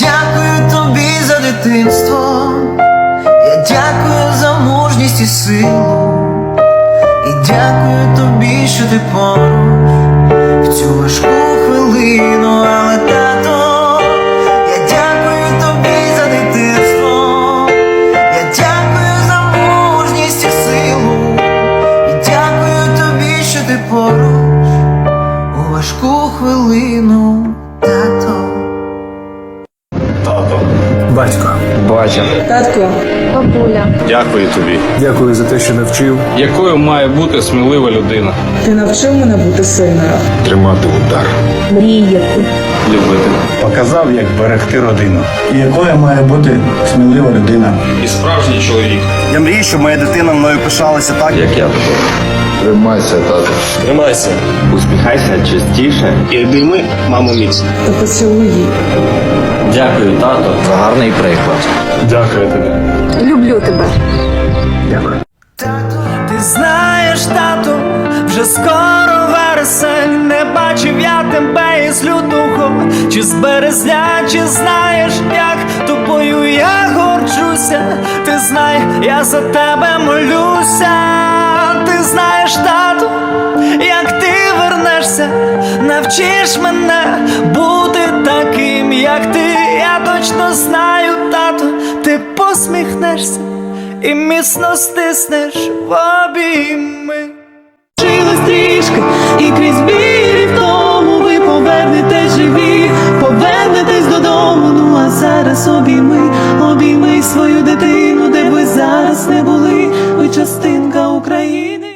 дякую тобі за дитинство, я дякую за мужність і силу, і дякую тобі, що ти поруч. В цю важку хвилину, але тато, я дякую тобі за дитинство, я дякую за мужність і силу, і дякую тобі, що ти поруч. У важку хвилину, тато. Батько, Батя. Татко, Бабуля, Дякую тобі. дякую за те, що навчив. якою має бути смілива людина. ти навчив мене бути сильною. Тримати удар. мріяти. Любити. Показав, як берегти родину. І якою має бути смілива людина. І справжній чоловік. Я мрію, щоб моя дитина мною пишалася так, Як я тебе. Тримайся, тато. Тримайся. Усміхайся частіше. І обійми маму міцно. Та поцілуй її. Дякую, тато, за гарний приклад. Дякую тобі. Люблю тебе. Тату, ти знаєш, тату, вже скоро вересень, не бачив я тебе із лютого, чи з березня, чи знаєш, як тобою я горджуся. Ти знай, я за тебе молюся. Ти знаєш, тату, як ти вернешся, навчиш мене бути таким, як ти. Я точно знаю, тату, ти посміхнешся і міцно стиснеш в обійми. Лишилось трішки, і крізь біль в тому ви повернетесь живі, повернетесь додому. Ну а зараз обійми, обійми свою дитину, де ви зараз не були, ви частинка України.